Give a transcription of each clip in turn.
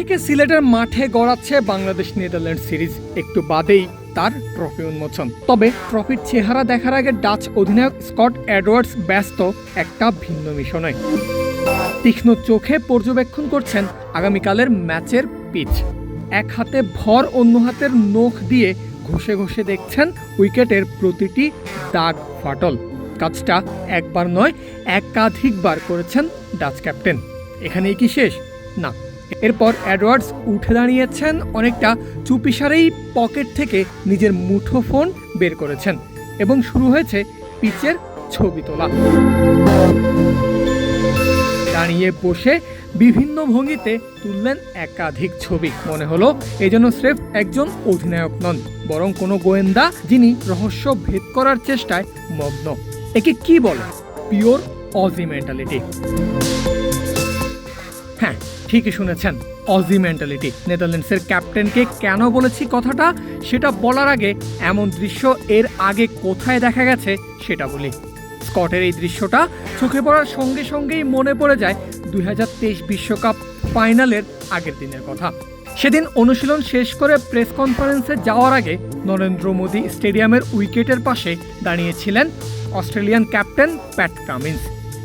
থেকে সিলেটের মাঠে গড়াচ্ছে বাংলাদেশ নেদারল্যান্ড সিরিজ। একটু বাদেই তার ট্রফি উন্মোচন। তবে ট্রফির চেহারা দেখার আগে ডাচ অধিনায়ক স্কট এডওয়ার্ডস ব্যস্ত, একটা ভিন্ন মিশনে। তীক্ষ্ণ চোখে পর্যবেক্ষণ করছেন আগামীকালের ম্যাচের পিচ। এক হাতে ভর, অন্য হাতের নখ দিয়ে ঘষে ঘষে দেখছেন উইকেটের প্রতিটি দাগ ফাটল। কাজটা একবার নয়, একাধিকবার করেছেন ডাচ ক্যাপ্টেন। এখানেই কি শেষ? না। এরপর অ্যাডওয়ার্ডস উঠে দাঁড়িয়েছেন, অনেকটা চুপিসারেই পকেট থেকে নিজের মুঠো ফোন বের করেছেন এবং শুরু হয়েছে পিচের ছবি তোলা। দাঁড়িয়ে বসে বিভিন্ন ভঙ্গিতে তুললেন একাধিক ছবি। মনে হলো এই জন্য স্রেফ একজন অধিনায়ক নন, বরং কোনো গোয়েন্দা যিনি রহস্য ভেদ করার চেষ্টায় মগ্ন। একে কি বলে? Pure Aussie mentality. হ্যাঁ ঠিকই শুনেছেন। অজি মেন্টালিটি নেদারল্যান্ডসের ক্যাপ্টেনকে কেন বলেছি কথাটা? সেটা বলার আগে এমন দৃশ্য এর আগে কোথায় দেখা গেছে সেটা বলি। স্কটের এই দৃশ্যটা চোখে পড়ার সঙ্গে সঙ্গেই মনে পড়ে যায় দুই বিশ্বকাপ ফাইনালের আগের দিনের কথা। সেদিন অনুশীলন শেষ করে প্রেস কনফারেন্সে যাওয়ার আগে নরেন্দ্র মোদী স্টেডিয়ামের উইকেটের পাশে দাঁড়িয়েছিলেন অস্ট্রেলিয়ান ক্যাপ্টেন প্যাট কামিন্স।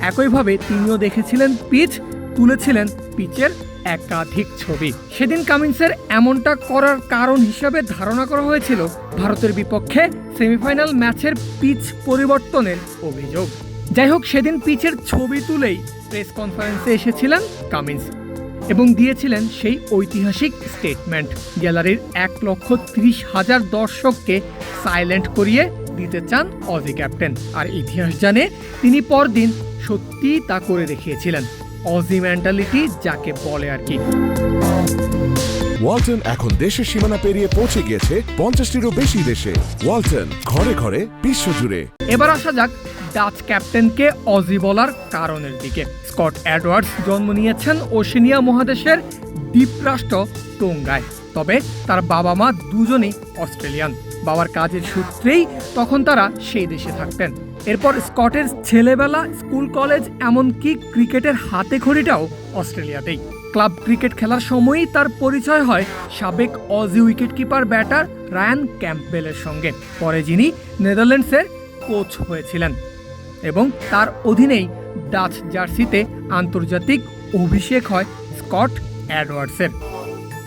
একইভাবে তিনিও দেখেছিলেন পিচ তুলেছিলেন পিচের একাধিক ছবি। সেদিন কামিন্সের এমনটা করার কারণ হিসাবে ধারণা করা হয়েছিল ভারতের বিপক্ষে সেমিফাইনাল ম্যাচের পিচ পরিবর্তনের অভিযোগ। যাই হোক, সেদিন পিচের ছবি তুলেই প্রেস কনফারেন্সে এসেছিলেন কামিন্স এবং দিয়েছিলেন সেই ঐতিহাসিক স্টেটমেন্ট গ্যালারির এক লক্ষ ত্রিশ হাজার দর্শককে সাইলেন্ট করিয়ে দিতে চান অজি ক্যাপ্টেন আর ইতিহাস জানে তিনি পরদিন সত্যিই তা করে দেখিয়েছিলেন। অজি মেন্টালিটি যাকে বলে আর কি। ওয়ালটন এখন দেশের সীমানা পেরিয়ে পৌঁছে গিয়েছে পঞ্চাশটিরও বেশি দেশে। ওয়ালটন ঘরে ঘরে বিশ্বজুড়ে। এবার আসা যাক ডাচ ক্যাপ্টেনকে অজি বলার কারণের দিকে। স্কট অ্যাডওয়ার্ডস জন্ম নিয়েছেন ওশেনিয়া মহাদেশের দ্বীপরাষ্ট্র টোঙ্গায়। তবে তার বাবা মা দুজনেই অস্ট্রেলিয়ান। বাবার কাজের সূত্রেই তখন তারা সেই দেশে থাকতেন। এরপর স্কটের ছেলেবেলা, স্কুল, কলেজ, এমনকি ক্রিকেটের হাতে খড়িটাও অস্ট্রেলিয়াতেই। ক্লাব ক্রিকেট খেলার সময়ই তার পরিচয় হয় সাবেক অজি উইকেটকিপার, ব্যাটার রায়ান ক্যাম্পবেলের সঙ্গে। পরে যিনি নেদারল্যান্ডসের কোচ হয়েছিলেন এবং তার অধীনেই ডাচ জার্সিতে আন্তর্জাতিক অভিষেক হয় স্কট অ্যাডওয়ার্ডসের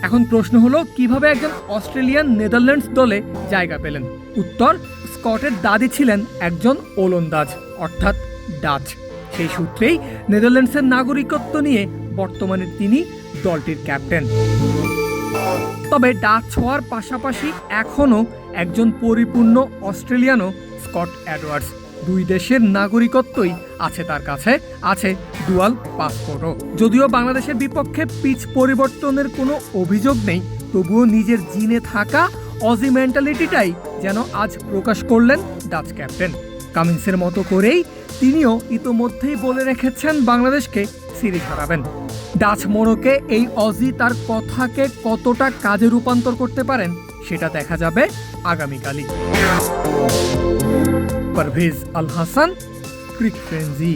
এখন প্রশ্ন হলো, কীভাবে একজন অস্ট্রেলিয়ান নেদারল্যান্ডস দলে জায়গা পেলেন? উত্তর স্কটের দাদি ছিলেন একজন ওলন্দাজ, অর্থাৎ ডাচ। সেই সূত্রেই নেদারল্যান্ডসের নাগরিকত্ব নিয়ে বর্তমানে তিনি দলটির ক্যাপ্টেন। তবে ডাচ হওয়ার পাশাপাশি এখনও একজন পরিপূর্ণ অস্ট্রেলিয়ানও স্কট অ্যাডওয়ার্ডস দুই দেশের নাগরিকত্বই আছে তার কাছে, আছে ডুয়াল পাসপোর্টও। যদিও বাংলাদেশের বিপক্ষে পিচ পরিবর্তনের কোনো অভিযোগ নেই, তবুও নিজের জিনে থাকা অজি মেন্টালিটিটাই যেন আজ প্রকাশ করলেন ডাচ ক্যাপ্টেন। কামিন্সের মতো করেই তিনিও ইতোমধ্যেই বলে রেখেছেন বাংলাদেশকে সিরিজ হারাবেন। ডাচ মোড়কে এই অজি তার কথাকে কতটা কাজে রূপান্তর করতে পারেন সেটা দেখা যাবে আগামীকালই। Parvez Al Hasan, Cric Frenzy